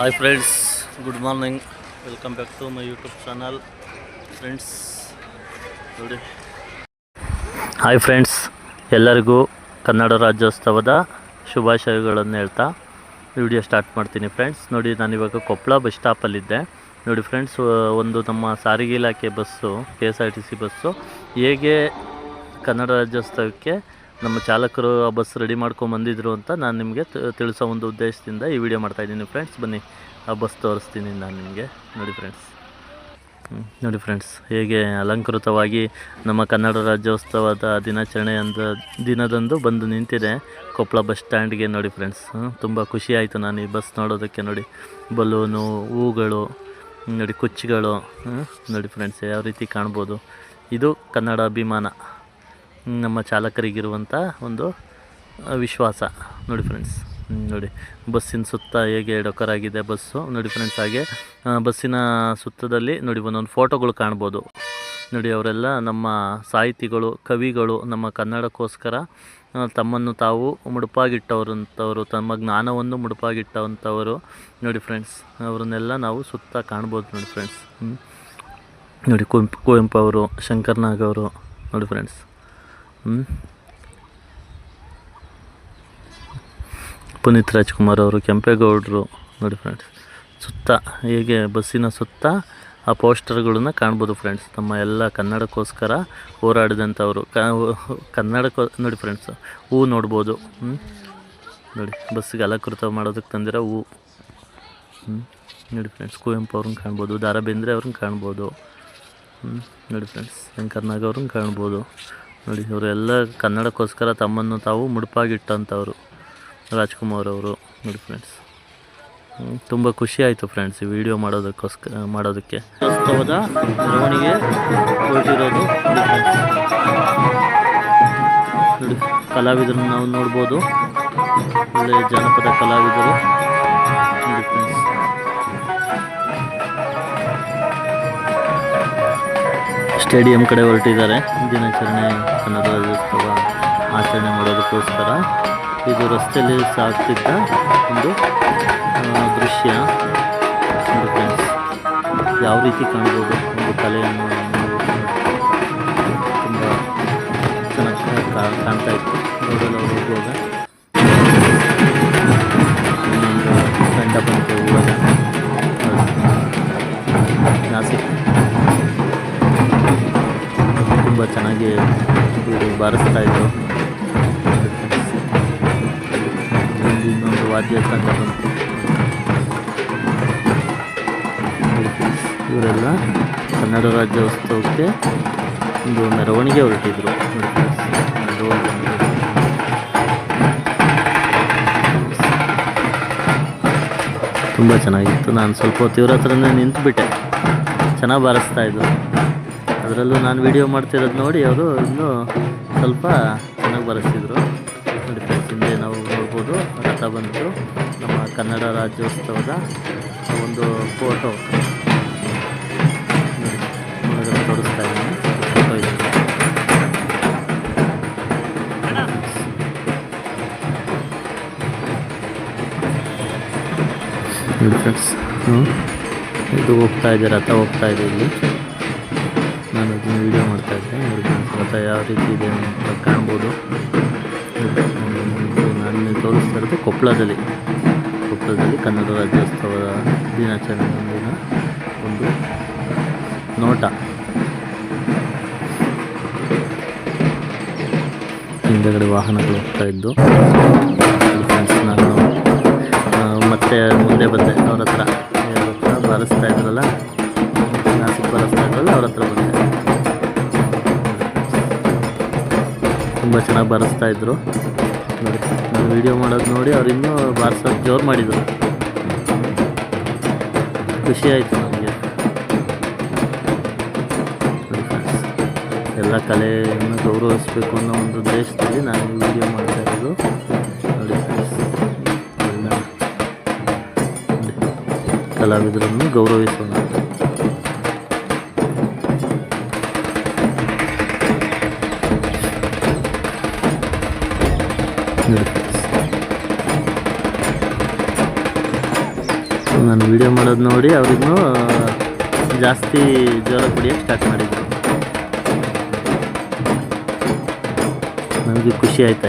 Hi friends good morning welcome back to my YouTube channel friends ನೋಡಿ. Hi friends ಎಲ್ಲರಿಗೂ ಕನ್ನಡ ರಾಜ್ಯೋತ್ಸವದ ಶುಭಾಶಯಗಳನ್ನು ಹೇಳ್ತಾ ವಿಡಿಯೋ ಸ್ಟಾರ್ಟ್ ಮಾಡ್ತೀನಿ ಫ್ರೆಂಡ್ಸ್ ನೋಡಿ, ನಾನಿವಾಗ ಕೊಪ್ಪಳ ಬಸ್ ಸ್ಟಾಪಲ್ಲಿದ್ದೆ ನೋಡಿ ಫ್ರೆಂಡ್ಸ್ ಒಂದು ನಮ್ಮ ಸಾರಿಗೆ ಇಲಾಖೆ bus K S R T C bus, ಹೇಗೆ ಕನ್ನಡ ರಾಜ್ಯೋತ್ಸವಕ್ಕೆ ನಮ್ಮ ಚಾಲಕರು ಆ ಬಸ್ ರೆಡಿ ಮಾಡ್ಕೊಂಡು ಬಂದಿದ್ರು ಅಂತ ನಾನು ನಿಮಗೆ ತಿಳಿಸೋ ಒಂದು ಉದ್ದೇಶದಿಂದ ಈ ವಿಡಿಯೋ ಮಾಡ್ತಾಯಿದ್ದೀನಿ ಫ್ರೆಂಡ್ಸ್ ಬನ್ನಿ, ಆ ಬಸ್ ತೋರಿಸ್ತೀನಿ ನಾನು ನಿಮಗೆ. ನೋಡಿ ಫ್ರೆಂಡ್ಸ್ ನೋಡಿ ಫ್ರೆಂಡ್ಸ್ ಹೇಗೆ ಅಲಂಕೃತವಾಗಿ ನಮ್ಮ ಕನ್ನಡ ರಾಜ್ಯೋತ್ಸವದ ದಿನಾಚರಣೆ ಅಂದ ದಿನದಂದು ಬಂದು ನಿಂತಿದೆ ಕೊಪ್ಪಳ ಬಸ್ ಸ್ಟ್ಯಾಂಡ್ಗೆ ನೋಡಿ ಫ್ರೆಂಡ್ಸ್ ತುಂಬ ಖುಷಿ ಆಯಿತು ನಾನು ಈ ಬಸ್ ನೋಡೋದಕ್ಕೆ. ನೋಡಿ, ಬಲೂನು, ಹೂಗಳು ನೋಡಿ ಕುಚ್ಚುಗಳು. ನೋಡಿ ಫ್ರೆಂಡ್ಸ್ ಯಾವ ರೀತಿ ಕಾಣ್ಬೋದು. ಇದು ಕನ್ನಡ ಅಭಿಮಾನ. ನಮ್ಮ ಚಾಲಕರಿಗಿರುವಂಥ ಒಂದು ವಿಶ್ವಾಸ. ನೋಡಿ ಫ್ರೆಂಡ್ಸ್ ನೋಡಿ. ಬಸ್ಸಿನ ಸುತ್ತ ಹೇಗೆ ಡೆಕೋರ್ ಆಗಿದೆ ಬಸ್ಸು. ನೋಡಿ ಫ್ರೆಂಡ್ಸ್ ಹಾಗೆ ಬಸ್ಸಿನ ಸುತ್ತದಲ್ಲಿ ನೋಡಿ ಒಂದೊಂದು ಫೋಟೋಗಳು ಕಾಣ್ಬೋದು. ನೋಡಿ, ಅವರೆಲ್ಲ ನಮ್ಮ ಸಾಹಿತಿಗಳು, ಕವಿಗಳು, ನಮ್ಮ ಕನ್ನಡಕ್ಕೋಸ್ಕರ ತಮ್ಮನ್ನು ತಾವು ಮುಡುಪಾಗಿಟ್ಟವರಂಥವರು, ತಮ್ಮ ಜ್ಞಾನವನ್ನು ಮುಡುಪಾಗಿಟ್ಟವಂಥವರು. ನೋಡಿ ಫ್ರೆಂಡ್ಸ್ ಅವರನ್ನೆಲ್ಲ ನಾವು ಸುತ್ತ ಕಾಣ್ಬೋದು ನೋಡಿ ಫ್ರೆಂಡ್ಸ್. ನೋಡಿ ಕುವೆಂಪು ಕುವೆಂಪು ಅವರು, ಶಂಕರ್ನಾಗ್ ಅವರು. ನೋಡಿ ಫ್ರೆಂಡ್ಸ್ ಪುನೀತ್ ರಾಜ್ಕುಮಾರ್ ಅವರು, ಕೆಂಪೇಗೌಡರು, ನೋಡಿ ಫ್ರೆಂಡ್ಸ್ ಸುತ್ತ, ಹೇಗೆ ಬಸ್ಸಿನ ಸುತ್ತ, ಆ ಪೋಸ್ಟರ್ಗಳನ್ನ ಕಾಣ್ಬೋದು ಫ್ರೆಂಡ್ಸ್ ನಮ್ಮ ಎಲ್ಲ ಕನ್ನಡಕ್ಕೋಸ್ಕರ ಹೋರಾಡಿದಂಥವರು. ಕನ್ನಡಕ್ಕೋ ನೋಡಿ ಫ್ರೆಂಡ್ಸ್ ಹೂ ನೋಡ್ಬೋದು. ನೋಡಿ, ಬಸ್ಸಿಗೆ ಅಲಂಕೃತ ಮಾಡೋದಕ್ಕೆ ತಂದಿರೋ ಹೂ. ನೋಡಿ ಫ್ರೆಂಡ್ಸ್ ಕುವೆಂಪು ಅವ್ರನ್ನ ಕಾಣ್ಬೋದು ದಾರ ಬೇಂದ್ರೆ ಅವ್ರನ್ನ ಕಾಣ್ಬೋದು. ನೋಡಿ ಫ್ರೆಂಡ್ಸ್ ಶಂಕರ್ನಾಗ್ ಅವ್ರನ್ನ ಕಾಣ್ಬೋದು. ನೋಡಿ, ಇವರೆಲ್ಲ ಕನ್ನಡಕ್ಕೋಸ್ಕರ ತಮ್ಮನ್ನು ತಾವು ಮುಡುಪಾಗಿಟ್ಟಂಥವ್ರು. ರಾಜ್ಕುಮಾರ್ ಅವರು, ನೋಡಿ ಫ್ರೆಂಡ್ಸ್ ತುಂಬ ಖುಷಿ ಆಯಿತು ಫ್ರೆಂಡ್ಸ್ ಈ ವಿಡಿಯೋ ಮಾಡೋದಕ್ಕೋಸ್ಕರ, ಮಾಡೋದಕ್ಕೆ. ಹೊರಟಿರೋದು ನೋಡಿ ಕಲಾವಿದರನ್ನು ನಾವು ನೋಡ್ಬೋದು. ಒಳ್ಳೆಯ ಜಾನಪದ ಕಲಾವಿದರು. ನೋಡಿ ಫ್ರೆಂಡ್ಸ್ ಸ್ಟೇಡಿಯಂ ಕಡೆ ಹೊರಟಿದ್ದಾರೆ. ದಿನಾಚರಣೆ ಕನ್ನಡ ರಾಜ್ಯೋತ್ಸವ ಆಚರಣೆ ಮಾಡೋದಕ್ಕೋಸ್ಕರ. ಇದು ರಸ್ತೆಯಲ್ಲಿ ಸಾಗ್ತಿದ್ದ ಒಂದು ದೃಶ್ಯ. ಯಾವ ರೀತಿ ಕಾಣ್ಬೋದು ಒಂದು ಕಲೆಯನ್ನು ತುಂಬ ಚೆನ್ನಾಗಿ ಕಾಣ್ತಾ ಇತ್ತು. ನೋಡಲು ಹೋಗುವಾಗ. ಬಂತು ಇವಾಗ ನಾಸಿಕ್ ತುಂಬ ಚೆನ್ನಾಗಿ ಬಾರಿಸ್ತಾ ಒಂದು ಇನ್ನೊಂದು ವಾದ್ಯ ಬಂತು. ಇವರೆಲ್ಲ ಕನ್ನಡ ರಾಜ್ಯೋತ್ಸವಕ್ಕೆ ಒಂದು ಮೆರವಣಿಗೆ ಹೊರಟಿದ್ರು. ತುಂಬ ಚೆನ್ನಾಗಿತ್ತು. ನಾನು ಸ್ವಲ್ಪ ಹೊತ್ತು ಇವ್ರ ಹತ್ರನೇ ನಿಂತುಬಿಟ್ಟೆ. ಚೆನ್ನಾಗಿ ಬಾರಿಸ್ತಾ ಇದ್ರು. ಅದರಲ್ಲೂ ನಾನು ವಿಡಿಯೋ ಮಾಡ್ತಿರೋದು ನೋಡಿ ಅವರು ಇನ್ನೂ ಸ್ವಲ್ಪ ಚೆನ್ನಾಗಿ ಬರೆಸ್ತಿದ್ರು. ನೋಡಿ ಹಿಂದೆ ನಾವು ನೋಡ್ಬೋದು, ರಥ ಬಂತು. ನಮ್ಮ ಕನ್ನಡ ರಾಜ್ಯೋತ್ಸವದ ಒಂದು ಫೋಟೋ ಫ್ರೆಂಡ್ಸ್ ಇದು ಹೋಗ್ತಾ ಇದೆ, ರಥ ಹೋಗ್ತಾ ಇದೆ ಇಲ್ಲಿ. ನಾನು ಅದನ್ನು ವೀಡಿಯೋ ಮಾಡ್ತಾಯಿದ್ದೆ ಸ್ವತಃ ಯಾವ ರೀತಿ ಇದೆ ಅಂತ ಕಾಣ್ಬೋದು. ನಾನು ತೋರಿಸ್ತಾ ಇರೋದು ಕೊಪ್ಪಳದಲ್ಲಿ ಕೊಪ್ಪಳದಲ್ಲಿ ಕನ್ನಡ ರಾಜ್ಯೋತ್ಸವ ದಿನಾಚರಣೆ ದಿನ ಒಂದು ನೋಟ. ಹಿಂದೆಗಡೆ ವಾಹನಗಳು ಹೋಗ್ತಾ ಇದ್ದು ನಾನು ಮತ್ತೆ ಮುಂದೆ ಬಂದೆ. ಅವ್ರ ಹತ್ರ. ಬಾರಿಸ್ತಾ ಇದ್ರಲ್ಲ? ನಾಸಿಕ್ ಇದ್ರಲ್ಲ, ಅವ್ರ ಹತ್ರ ಬಂದೆ. ತುಂಬ ಚೆನ್ನಾಗಿ ಬಾರಿಸ್ತಾ ಇದ್ರು. ನೋಡಿ ನಾನು ವೀಡಿಯೋ ಮಾಡೋದು ನೋಡಿ ಅವ್ರು ಇನ್ನೂ ಬಾರಿಸೋದು ಜೋರು ಮಾಡಿದರು. ಖುಷಿ ಆಯಿತು ನನಗೆ. ಎಲ್ಲ ಕಲೆಯನ್ನು ಗೌರವಿಸಬೇಕು ಅನ್ನೋ ಒಂದು ದೇಶದಲ್ಲಿ ನಾನು ವಿಡಿಯೋ ಮಾಡ್ತಾ ಎಲ್ಲ ನೋಡಿ, ಕಲಾವಿದರನ್ನು ಗೌರವಿಸೋಣ ನಾನು ವಿಡಿಯೋ ಮಾಡೋದು ನೋಡಿ ಅವ್ರಿಗೂ ಜಾಸ್ತಿ ಜ್ವರ ಕುಡಿಯೋಕ್ಕೆ ಸ್ಟಾರ್ಟ್ ಮಾಡಿದ್ರು. ನನಗೆ ಖುಷಿ ಆಯ್ತಾ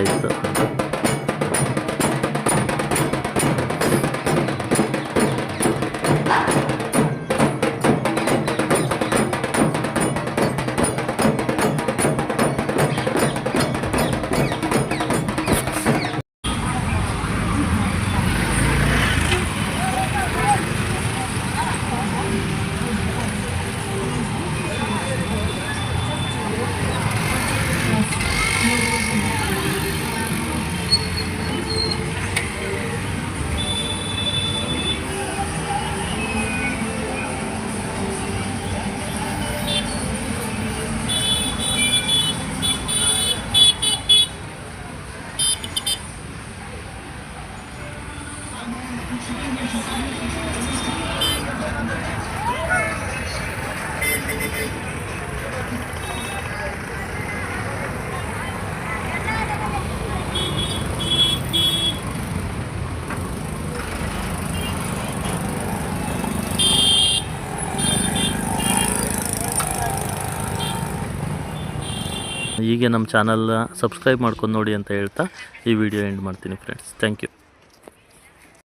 ಹೀಗೆ ನಮ್ಮ ಚಾನಲ್ನ ಸಬ್ಸ್ಕ್ರೈಬ್ ಮಾಡ್ಕೊಂಡು ನೋಡಿ ಅಂತ ಹೇಳ್ತಾ ಈ ವಿಡಿಯೋ ಎಂಡ್ ಮಾಡ್ತೀನಿ ಫ್ರೆಂಡ್ಸ್ ಥ್ಯಾಂಕ್ ಯು